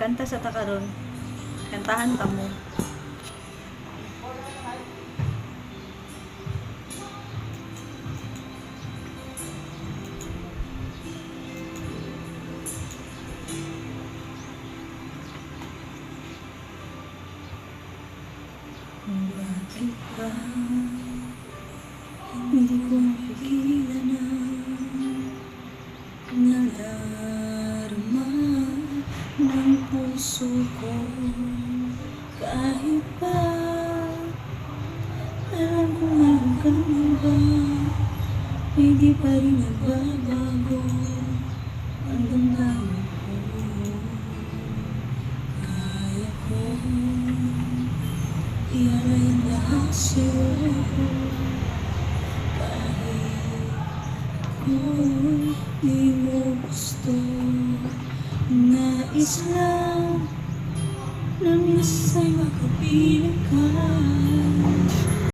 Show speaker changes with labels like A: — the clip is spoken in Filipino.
A: magkanta sa takaron. Kantahan ka mo.
B: Bakit ba hindi ko mapigilan ang nadarama puso ko kahit pa alam ko meron ka naman ba hindi pa rin nagbabago. Ang damdamin ko kaya ko Ialay ang lahat sa'yo. Kahit ako'y di mo gusto Let me sing like a beat